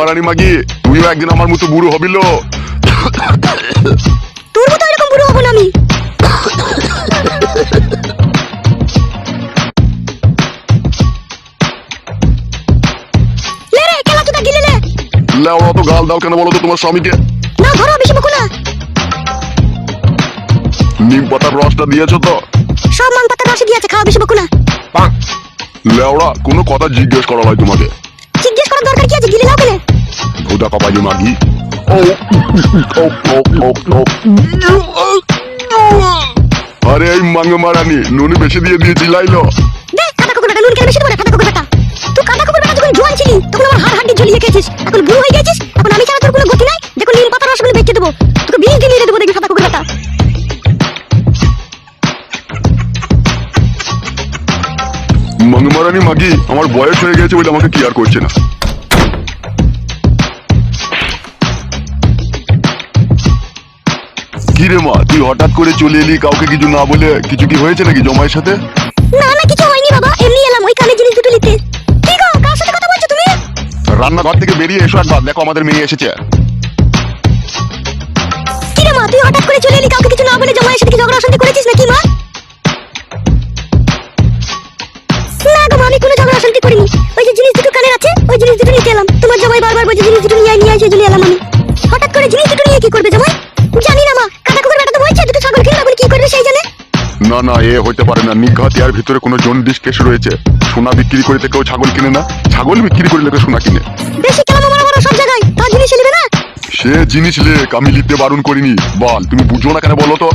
মারানি মাগি তুইও একদিন আমার মতো বুড়ো হবিল তোর মতো এরকম বুড়ো হব না আমি। লে রে খেলা তুই গিলে লে। লেওড়া তো গাল দাও কেন বলো তো তোমার স্বামীকে? না ধরো বেশি বকো না। নিম পাতার রসটা দিয়েছ তো? সব মান পাতা রসে দিয়েছে খাওয়া বেশি বকো না। লেওড়া কোনো কথা জিজ্ঞেস করা হয় তোমাকে। জিজ্ঞেস করার দরকার কি আছে? গিলে নাও ভুদা কপালি মাগি ও ও ও ও ও আরে এই মাঙ্গ মারানি নুনি বেশি দিয়ে দিয়েছি লাইলো। দে কাটা কুকুর বেটা নুন কেন বেশি দেবো না কাটা কুকুর বেটা তুই কাটা কুকুর বেটা যখন জোয়ান ছিলি তখন আমার হাড় হাড্ডি ঝুলিয়ে খেয়েছিস এখন বুড়ো হয়ে গেছিস এখন আমি ছাড়া তোর কোনো গতি নাই দেখো নীল পাতা রসগুলো বেঁচে দেবো তোকে বিষ দিয়ে নিয়ে দেবো দেখবি কাটা কুকুর বেটা মাঙ্গ মারানি মাগি আমার বয়স হয়ে গেছে বলে আমাকে কেয়ার করছে না। রে মা তুই হঠাৎ করে চলে এলি কাউকে কিছু না বলে? কিছু কি হয়েছে নাকি জমায়ের সাথে? না না কিছু হয়নি বাবা এমনি এলাম ওই কানে জিনিস দুটো নিতে। কি গো কার সাথে কথা বলছো তুমি? রান্নাঘর থেকে বেরিয়ে এসো একবার দেখো আমাদের মেয়ে এসেছে। কি রে মা তুই হঠাৎ করে চলে এলি কাউকে কিছু না বলে জমায়ের সাথে কি ঝগড়া অশান্তি করেছিস নাকি মা? না গো আমি কোনো ঝগড়া অশান্তি করিনি। ওই যে জিনিস দুটো কানের আছে ওই জিনিস দুটো নিতে এলাম। তোমার জামাই বারবার বলছে জিনিস দুটো নিয়ে আয়, নিয়ে আসে চলে এলাম আমি। হঠাৎ করে জিনিস দুটো নিয়ে কি করবে জামাই? না না এ হইতে পারে না। নিঘাত এর ভিতরে কোনো জন্ডিস কেস রয়েছে। সোনা বিক্রি করে কেউ ছাগল কিনে না। ছাগল বিক্রি করে লোকে সোনা কিনে। বেশি কেলাম আমার বড় সব জায়গায়? তার জিনিস নেবে না? সে জিনিস লেক আমি লিখতে বারণ করিনি। বল তুমি বুঝো না কেন বলো তো?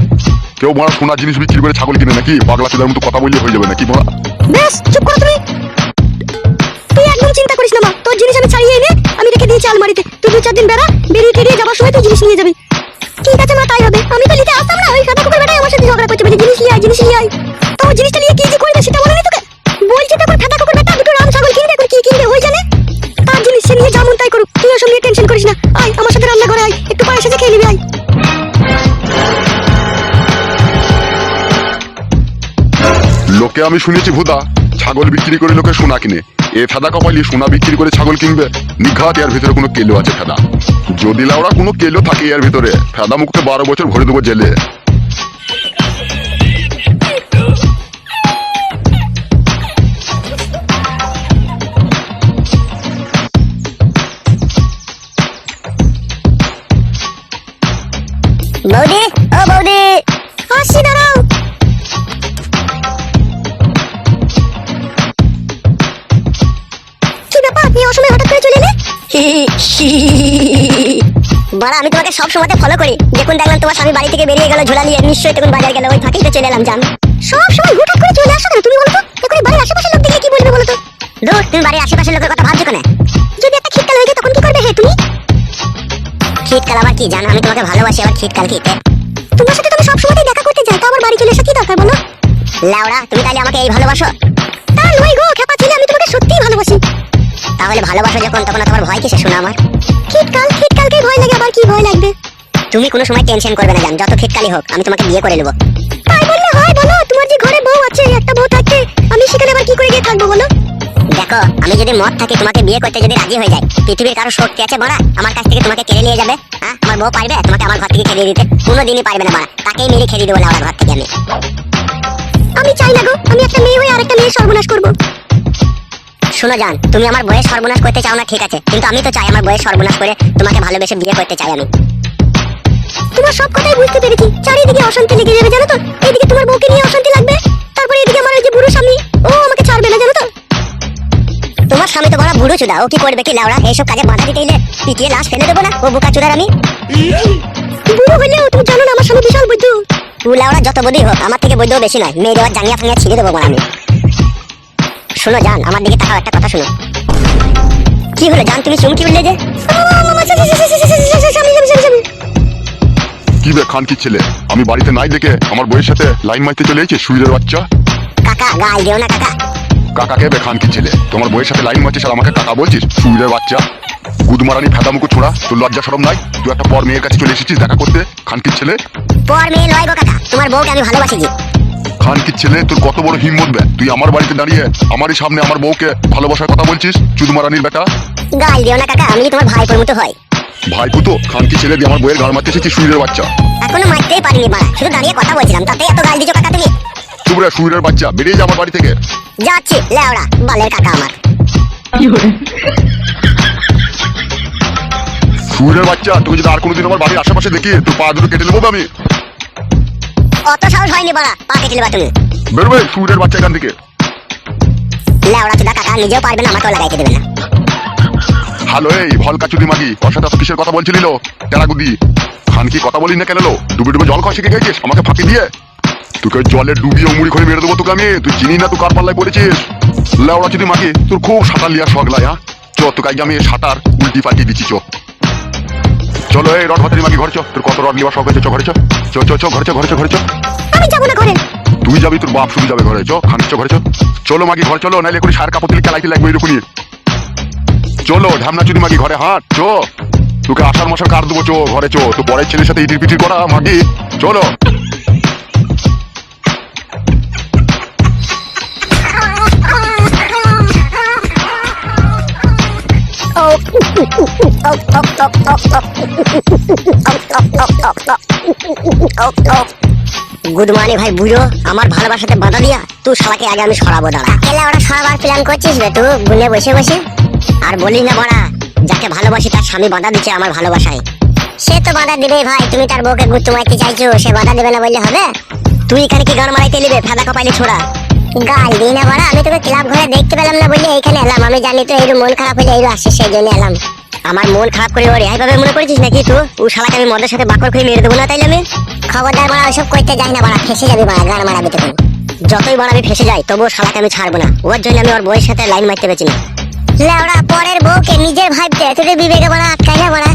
কেউ বড় সোনা জিনিস বিক্রি করে ছাগল কিনে নাকি? পাগলা ছেলের মতো কথা বললে হয়ে যাবে নাকি বড়া বেশ চুপ করো তুমি। তুই একদম চিন্তা করিস না মা। তোর জিনিস আমি ছাড়িয়ে এনে আমি রেখে দিয়েছি আলমারিতে। তুই দু চার দিন বেড়া বেরিয়ে টেরিয়ে যাবার সময় তুই জিনিস নিয়ে যাবি। ঠিক আছে মা, তাই হবে। আমি তো আসতাম না, ওই কুকুর আমার সাথে ঝগড়া করছে বলে জিনিস নিয়ে আয়, জিনিস নিয়ে আয়। তো জিনিসটা নিয়ে কি করবে সেটা তোকে? বলছি তো কুকুর বেটা, দুটো রাম ছাগল কি জানে? তার জিনিস সে নিয়ে তাই করুক, তুই টেনশন করিস না। আয়, আমার সাথে রান্না আয়, একটু খেয়ে নিবি, আয়। লোকে আমি শুনেছি ভুদা, ছাগল বিক্রি করে লোকে সোনা কিনে। এ ফেদা কপালি সোনা বিক্রি করে ছাগল কিনবে, নিঘাত, এর ভিতরে কোনো কেলো আছে ফেদা। যদি লাউড়া কোনো কেলো থাকে এর ভিতরে ফেদা মুখকে বারো বছর ভরে দেবো জেলে। হঠাৎ করে চলে এলে? বাড়া আমি তোমাকে সব সময়তে ফলো করি। যখন দেখলাম তোমার স্বামী বাড়ি থেকে বেরিয়ে গেল ঝোলা নিয়ে নিশ্চয়ই তখন বাজার গেল ওই ফাঁকেই তো চলে এলাম জান। সব সময় হুটহাট করে চলে আসো তুমি বলো তো? এখন বাড়ির আশেপাশের লোক দেখলে কি বলবে বলো তো? দূর তুমি বাড়ির আশেপাশের লোকের কথা ভাবছ কেন? যদি একটা শীতকাল হয়ে যায় তখন কি করবে হে তুমি? শীতকাল আবার কি জানো? আমি তোমাকে ভালোবাসি আবার শীতকাল কি? তোমার সাথে তো আমি সব সময় দেখা করতে যাই তো আমার বাড়ি চলে এসে কি দরকার বলো? লাউড়া তুমি তাহলে আমাকে এই ভালোবাসো? তা নয় গো খেপা ছেলে আমি তোমাকে সত্যিই ভালোবাসি। তাহলে ভালোবাসো যখন তখন তোমার ভয় কিসে শোনা আমার? শীতকাল শীতকালকে ভয় লাগে আবার কি ভয় লাগবে? তুমি কোনো সময় টেনশন করবে না জান যত শীতকালই হোক আমি তোমাকে বিয়ে করে নেব। তাই বললে হয় বলো তোমার যে ঘরে বউ আছে একটা বউ থাকতে আমি সেখানে আবার কি করে গিয়ে থাকব বলো? দেখো আমি যদি মত থাকি তোমাকে বিয়ে করতে যদি রাজি হয়ে যায় পৃথিবীর কারও শক্তি আছে বড়া? আমার কাছ থেকে তোমাকে কেড়ে নিয়ে যাবে হ্যাঁ আমার বউ পারবে? তোমাকে আমার ঘর থেকে খেলিয়ে দিতে? কোনোদিনই পারবে না বড়া। তাকেই মেরে খেলিয়ে দেবো আমার ঘর থেকে আমি। আমি চাই না গো আমি একটা মেয়ে হয়ে আরেকটা মেয়ে সর্বনাশ করব। শোনো জান, তুমি আমার বয়স সর্বনাশ করতে চাও না, ঠিক আছে। কিন্তু আমি তো চাই আমার বয়স সর্বনাশ করে তোমাকে ভালোবেসে বিয়ে করতে চাই আমি। তোমার সব কথাই বুঝতে পেরেছি। চারিদিকে অশান্তি লেগে যাবে, জানো তো? এইদিকে তোমার বউকে নিয়ে অশান্তি লাগবে। তারপরে এদিকে আমার যে বুড়ো স্বামী, ও আমাকে ছাড়বে না, জানো তো? তোমার স্বামী তো বড় বুড়ো চুদা, ও কি করবে, কি লাউড়া, এইসব কাজে বাধা দিতে এলে পিটিয়ে লাশ ফেলে দেবো না, ও বুকা চুদার আমি? বুড়ো হলেও তুমি জানো না, আমার স্বামী বিশাল বুদ্ধু ও লাউড়া যত বদি হোক, আমার থেকে বৈদ্য বেশি নয় মেয়ে দেওয়ার জাঙ্গিয়া ফাঙ্গিয়া ছিঁড়ে দেবো আমি। শোনো জান আমার দিকে তাকাও একটা কথা শোনো। কি হলো জান তুমি চুমকি উঠলে যে? কি বে খান কি ছেলে? আমি বাড়িতে নাই দেখে আমার বইয়ের সাথে লাইন মারতে চলে এসেছে সুইরের বাচ্চা? কাকা গাল দিও না কাকা। কাকাকে বে খান কি ছেলে? তোমার বইয়ের সাথে লাইন মারছিস আর আমাকে কাকা বলছিস সুইরের বাচ্চা? গুদমারানি ফেদামুকু ছোড়া তোর লজ্জা সরম নাই? তুই একটা পর মেয়ের কাছে চলে এসেছিস দেখা করতে খান কি ছেলে? পর মেয়ে লয় গো কাকা। তোমার বউকে আমি ভালোবাসি জি ছেলে? তোর কত বড় হিম্মত বে? তুই আমার বাড়িতে দাঁড়িয়ে আমারই সামনে আমার বউকে ভালোবাসার কথা বলছিস? চুদমারানির বেটা? গাল দিও না কাকা আমি তোমার ভাইপোর মতো হয় ভাই পুতো খানকি ছেলে দিয়ে আমার বইয়ের গাল মারতে এসেছি শুইরের বাচ্চা? এখনও মারতেই পারিনি বাড়া শুধু দাঁড়িয়ে কথা বলছিলাম তাতে এত গাল দিছো কাকা তুমি। চুপরে শুইরের বাচ্চা বেরিয়ে যা আমার বাড়ি থেকে। যাচ্ছি লেওড়া বালের কাকা আমার। শুইরের বাচ্চা তুই যদি আর কোনোদিন আমার বাড়ির আশেপাশে দেখি তোর পা দুটো কেটে নেব আমি? অত সাহস হয়নি বাড়া পা কেটে নেবা তুমি। বেরোবে শুইরের বাচ্চা এখান থেকে। লেওড়া চুদা কাকা নিজেও পারবে না আমাকেও লাগাইতে দেবে না। হ্যালো এই ভলকা চুদি মাগি ওর সাথে কিসের কথা বলছিল টেরাগুদি। খান কি কথা বলি না কেন? ডুবে ডুবে জল খাওয়া শিখে গেছিস? আমাকে ফাঁকি দিয়ে। তোকে জলে ডুবিয়ে মুড়ি করে মেরে দেবো তোকে আমি তুই চিনি না তুই কার পাল্লায় পড়েছিস? লেওড়া চুদি মাগি তোর খুব সাঁতার লিয়া শখলাই হ্যাঁ? চ তোকে আমি সাঁতার উল্টি পাল্টি দিচ্ছি চ। চলো এই রড ভাতারি মাগি ঘরছো তোর কত রড নিবা শখ হয়েছে চ ঘরে চো। চো চ ঘরছো ঘরছো চ ঘরে চ ঘরে চ। আমি যাব না ঘরে। তুই যাবি তোর বাপ শুধু যাবে ঘরে চো খানছো ঘরছো চলো মাগি ঘর চলো নাইলে করে সার কাপড় দিলে লাগবে লাগবে নিয়ে চলো ঢামনা চুরি মাগি ঘরে হাঁট চো। তোকে আষাঢ় মশার কার দেবো চো ঘরে চো। তো বড়ের ছেলের সাথে ইটির পিটির করা মাগি। চলো। গুড মর্নিং ভাই বুড়ো। আমার ভালোবাসাতে বাধা দিয়া তুই শালাকে আগে আমি সরাবো দাঁড়া। কেলা ওরা সরাবার প্ল্যান করছিস রে তুই গুনে বসে বসে? আর বলি না বড়া যাকে ভালোবাসি তার স্বামী বাধা দিচ্ছে আমার ভালোবাসায়। সে তো বাধা দিবেই ভাই তুমি তার বউকে গুত্তু মারতে চাইছো সে বাধা দেবে না বললে হবে? তুই এখানে কি গান মারাইতে নিবে ফেদা কপাইলে ছোড়া। গাল দিই না বড়া আমি তোকে ক্লাব ঘরে দেখতে পেলাম না বললে এইখানে এলাম। আমি জানি তো এইরু মন খারাপ হলে এইরু আসছে সেই জন্য এলাম। আমার মন খারাপ করে ওর এইভাবে মনে করেছিস নাকি তুই? ও শালাকে আমি মদের সাথে বাকর খেয়ে মেরে দেবো না তাইলে আমি? খবরদার মারা ওইসব করতে যাই না বাড়া ফেসে যাবি বাড়া গান মারাবি তখন যতই বাড়া আমি ফেসে যাই তবুও শালাকে আমি ছাড়বো না। ওর জন্য আমি ওর বউয়ের সাথে লাইন মারতে পেরেছি না। লেওড়া পরের বউকে নিজের ভাবতে তোদের বিবেকে বাড়া আটকাই না বাড়া।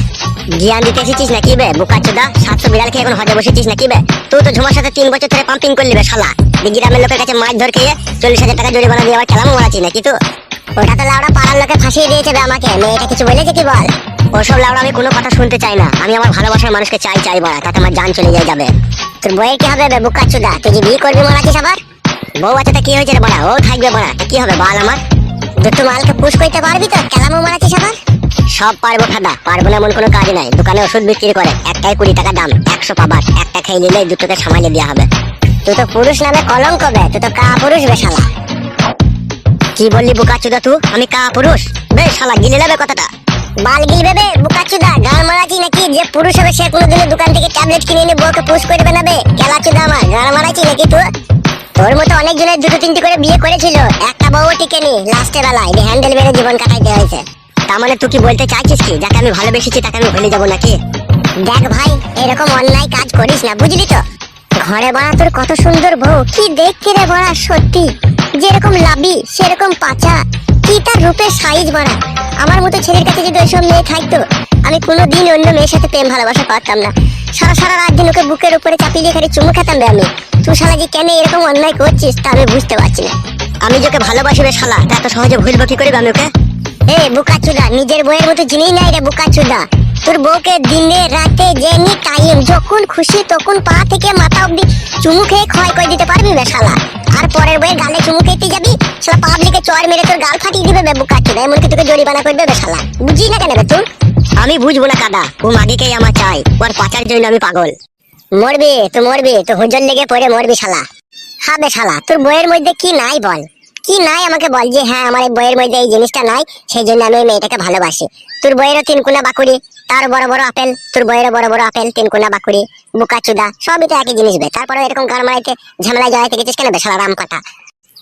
জ্ঞান দিতে এসেছিস নাকি বে? বুকা চোদা, সাতশো বিড়াল খেয়ে এখন হজে বসেছিস নাকি বে? তুই তো ঝুমার সাথে তিন বছর ধরে পাম্পিং করলি বে, শালা। গ্রামের লোকের কাছে মাছ ধর খেয়ে চল্লিশ হাজার টাকা জরিমানা দিয়ে আবার খেলামো মারাচ্ছিস নাকি তো ওটা তো লাউড়া পাড়ার লোকে ফাঁসিয়ে দিয়েছে বে আমাকে। মেয়েটা কিছু বলেছে কি বল? ওসব লাউড়া আমি কোনো কথা শুনতে চাই না। আমি আমার ভালোবাসার মানুষকে চাই চাই বড়া তাতে আমার জান চলে যায় যাবে। তোর বইয়ের কি হবে বে, বুকা চোদা? তুই যে বিয়ে করবি মারাচ্ছিস আবার? বউ আছে কি হয়েছে বড়া? ও থাকবে বড়া। কি হবে বল আমার? দুটো মালকে পুশ করতে পারবি তো? কেলামো মারাচ্ছিস আবার? সব পারব খাদা। পারব না এমন কোনো কাজ নাই। দোকানে ওষুধ বিক্রি করে। একটাই কুড়ি টাকা দাম, একশো পাবার। একটা খেয়ে নিলে দুটোকে সামালে দেওয়া হবে। তুই তো পুরুষ নামে কলঙ্ক বে। তুই তো কা পুরুষ বে শালা। কি বললি বুকাচুদা তুই? আমি কা পুরুষ বে শালা, গিলে নেবে কথাটা। বাল গিলবে বে বুকাচুদা? গান মারাচ্ছি নাকি? যে পুরুষ হবে সে কোনোদিনও দোকান থেকে ট্যাবলেট কিনে এনে বউকে পুশ করবে না বে। কেলাচুদা আমার গান মারাচ্ছি নাকি তুই? তোর মতো অনেক জনের দুটো তিনটি করে বিয়ে করেছিল। একটা বউ টিকেনি, লাস্টের বেলায়। হ্যান্ডেল মেরে জীবন কাটাইতে হয়েছে। তার মানে তুই কি বলতে চাইছিস কি? যাকে আমি ভালোবেসেছি তাকে আমি ভুলে যাব নাকি? দেখ ভাই, এরকম অন্যায় কাজ করিস না, বুঝলি তো? ঘরে বড়া তোর কত সুন্দর বউ, কি দেখতে রে বড়া সত্যি? যেরকম লাবি, সেরকম পাচা, কি তার রূপের সাইজ বড়া? আমার মতো ছেলের কাছে যদি ওইসব মেয়ে থাকতো, আমি কোনোদিন অন্য মেয়ের সাথে প্রেম ভালোবাসা পারতাম না। সারা সারা রাত দিন ওকে বুকের উপরে চাপিয়ে দিয়ে খালি চুমু খেতাম বে আমি। তুই শালা যে কেন এরকম অন্যায় করছিস তা আমি বুঝতে পারছি না। আমি যাকে ভালোবাসি রে শালা, তা এত সহজে ভুলবো কি করে আমি ওকে? এ, বুকাচুদা, নিজের বইয়ের মতো জিনিস নাই রে বুকাচুদা। তোর বউকে দিনে রাতে যেনি টাইম, যখন খুশি তখন পা থেকে মাথা অব্দি চুমু খেয়ে ক্ষয় করে দিতে পারবি বে শালা। আর পরের বইয়ের গালে চুমু খেতে যাবি, শালা পাবলিকে চর মেরে তোর গাল ফাটিয়ে দিবে বে বুকাচুদা। এমনকি তোকে জরিমানা করবে বে শালা। বুঝি না কেন বে তুই? আমি বুঝব না কাদা, ও মাগিকেই আমার চাই। ওর পাচার জন্য আমি পাগল। মরবি, তো মরবি, তো হুজল লেগে পড়ে মরবি শালা। হবে শালা, তোর বইয়ের মধ্যে কি নাই বল? কি নাই আমাকে বল যে হ্যাঁ আমার এই বইয়ের মধ্যে এই জিনিসটা নাই সেই জন্য আমি মেয়েটাকে ভালোবাসি। তোর বইয়েরও তিনকুনা বাকুড়ি, তার বড় বড় আপেল, তোর বইয়েরও বড় বড় আপেল তিনকুনা বাকুড়ি, বুকা চুদা, সবই তো একই জিনিস বে। তারপরে এরকম গান মারাইতে ঝামেলায় জড়াইতে গেছিস কেন বেশালা রাম কথা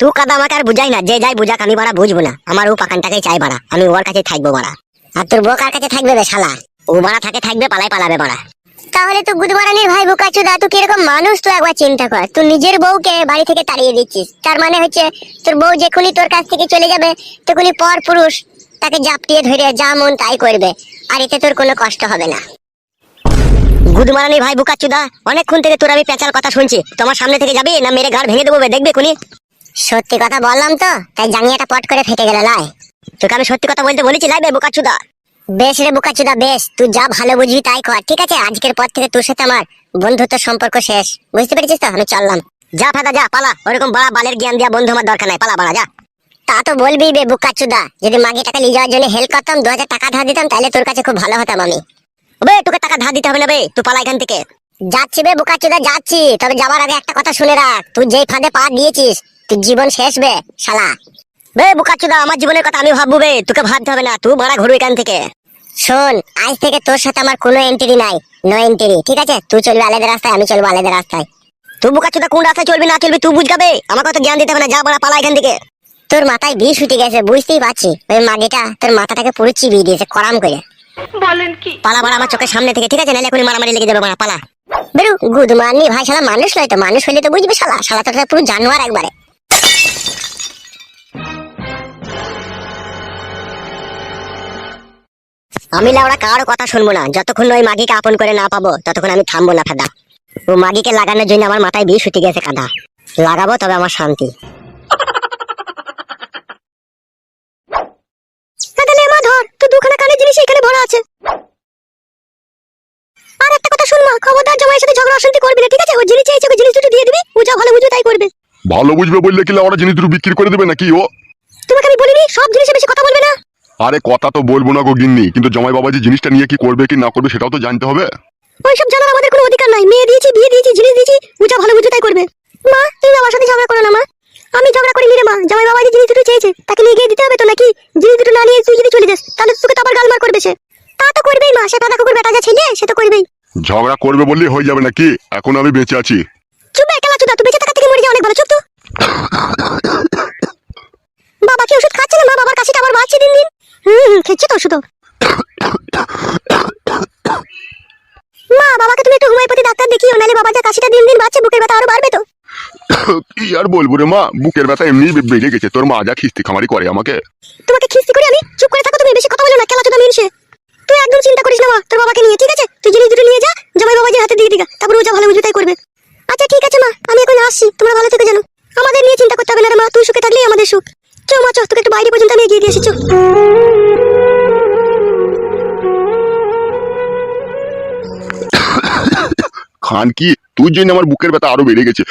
তুই কাদা আমাকে আর বুঝাই না, যে যাই বুঝাক আমি বাড়া বুঝব না। আমার ও পাকানটাকেই চাই বাড়া, আমি ওর কাছে থাকব বাড়া। আর তোর বউ কার কাছে থাকবে বে, শালা? ও বাড়া থাকে থাকবে, পালাই পালাবে বাড়া। তাহলে তো গুদমারানির ভাই বোকাচুদা, তুই কীরকম মানুষ তুই একবার চিন্তা কর। তুই নিজের বউকে বাড়ি থেকে তাড়িয়ে দিচ্ছিস। তার মানে হচ্ছে তোর বউ যেখুনি তোর কাছ থেকে চলে যাবে, তখনই পর পুরুষ তাকে জাপটিয়ে ধরে যা মন তাই করবে, আর এতে তোর কোনো কষ্ট হবে না। গুদমারানি ভাই বুকাচুদা, অনেকক্ষণ থেকে তোর আমি পেঁচার কথা শুনছি। তোমার সামনে থেকে যাবি না মেরে ঘাড় ভেঙে দেবো দেখবে খুনি সত্যি কথা বললাম তো, তাই জাঙ্গিয়াটা পট করে ফেটে গেল, লাই। তোকে আমি সত্যি কথা বলতে বলেছি লাইবে বুকাচুদা। বেশ রে বুকাচুদা, বেশ। তুই যা ভালো বুঝবি তাই কর, ঠিক আছে? আজকের পর থেকে তোর সাথে আমার বন্ধুত্ব সম্পর্ক শেষ। বুঝতে পেরেছিস তো? আমি চললাম। যা ফাদা, যা, পালা। ওরকম বড় বালের জ্ঞান দেওয়া বন্ধু আমার দরকার নাই। পালা বাড়া যা। তা তো বলবি বে বুকাচুদা। যদি মাগে টাকা নিয়ে যাওয়ার জন্য হেল্প করতাম, দু হাজার টাকা ধার দিতাম, তাহলে তোর কাছে খুব ভালো হতাম আমি। বে তোকে টাকা ধার দিতে হবে না বে। তুই পালা এখান থেকে। যাচ্ছি বে বুকাচুদা, যাচ্ছি। তবে যাবার আগে একটা কথা শুনে রাখ। তুই যেই ফাঁদে পা দিয়েছিস তুই জীবন শেষ বে, শালা। বে বুকাচুদা, আমার জীবনের কথা আমি ভাববো বে। তোকে ভাবতে হবে না। তুই মারা ঘুরবি এখান থেকে। শোন আজ থেকে তোর সাথে আমার কোনো এন্ট্রি নাই নো এন্ট্রি ঠিক আছে? তুই চলবি আলাদা রাস্তায় আমি চলবো আলাদা রাস্তায়। তুই বুকাচুদা কোন রাস্তায় চলবি না চলবি তুই বুঝগাবে? আমাকে কথা জ্ঞান দিতে হবে না যা বড়া পালা এখান থেকে। তোর মাথায় বিষ উঠে গেছে বুঝতেই পারছি ওই মাগিটা তোর মাথাটাকে পুরো চিবিয়ে দিয়েছে করাম করে। বলেন কি? পালা বাড়া আমার চোখের সামনে থেকে ঠিক আছে? নাহলে এখনই মারামারি লেগে যাবে বাড়া পালা। বেরু গুদ মারনি ভাই শালা মানুষ নয় তো মানুষ হইলে তো বুঝবি শালা। শালা তো পুরো জানোয়ার একবারে। আমি লাউড়া কারও কথা শুনব না। যতক্ষণ ওই মাগিকে আপন করে না পাবো ততক্ষণ আমি থামবো না ফাদা ও মাগিকে লাগানোর জন্য আমার মাথায় বিষ উঠে গেছে কাদা লাগাবো তবে আমার শান্তি। ধর তুই দুখানা কানের জিনিস এখানে ভরা আছে। আর একটা কথা শুন মা খবরদার জামাইয়ের সাথে ঝগড়া অশান্তি করবি না ঠিক আছে? ও জিনিস চাইছে ওকে জিনিস দুটো দিয়ে দিবি ও যা ভালো বুঝবে তাই করবে। ভালো বুঝবে বললে কি ওরা জিনিস দুটো বিক্রি করে দেবে নাকি ও? তোমাকে আমি বলিনি সব জিনিসে বেশি কথা বলবে না। আরে কথা তো বলব না গো গিন্নি কিন্তু জমাই বাবা যে জিনিসটা নিয়ে কি করবে কি না করবে সেটাও তো জানতে হবে। ওইসব জানার আমাদের কোনো অধিকার নাই। মেয়ে দিয়েছি বিয়ে দিয়েছি জিনিস দিয়েছি যা ভালো বুঝবে তাই করবে। মা তুমি বাবার সাথে ঝগড়া করো না মা। আমি ঝগড়া করিনি রে মা। জামাই বাবা যে জিনিস দুটো চেয়েছে তাকে নিয়ে গিয়ে দিতে হবে তো নাকি? জিনিস দুটো না নিয়ে তুই যদি চলে যাস তাহলে তোকে তো আবার গালমার করবে সে। তা তো করবেই মা। সেটা দেখো বেটা যা ছেলে সে তো করবেই। ঝগড়া করবে বললেই হয়ে যাবে নাকি? এখন আমি বেঁচে আছি চুপ একলা চুদা তুই বেঁচে থাকা থেকে মরে যা অনেক ভালো চুপ তো বাবা কি ওষুধ খাচ্ছে না মা বাবার কাশিটা আবার বাড়ছে দিন দিন খেচ্ছে তো ওষুধ মা বাবাকে তুমি একটু প্রতি ডাক্তার দেখিও নাহলে বাবার যা কাশিটা দিন দিন বাড়ছে বুকের ব্যথা আরও বাড়বে তো। কি আর বলব রে মা বুকের ব্যথা এমনি বেড়ে গেছে। তোর মা যা খিস্তি খামারি করে আমাকে। তোমাকে খিস্তি করি আমি? চুপ করে থাকো তুমি বেশি কথা বলো না খেলা চোদা মিনসে। তুই একদম চিন্তা করিস না মা তোর বাবাকে নিয়ে ঠিক আছে? তুই জিনিস দুটো নিয়ে যা জামাই বাবাজির হাতে দিয়ে দিগা তারপর ও যা ভালো বুঝবে তাই করবে। আচ্ছা ঠিক আছে মা আমি এখন আসছি তোমরা ভালো থেকে জানো আমাদের নিয়ে চিন্তা করতে হবে না রে মা তুই সুখে থাকলেই আমাদের সুখ। চো মা চো তোকে একটু বাইরে পর্যন্ত আমি এগিয়ে দিয়ে এসেছি খান কি? তুই জন্য আমার বুকের ব্যথা আরও বেড়ে গেছে।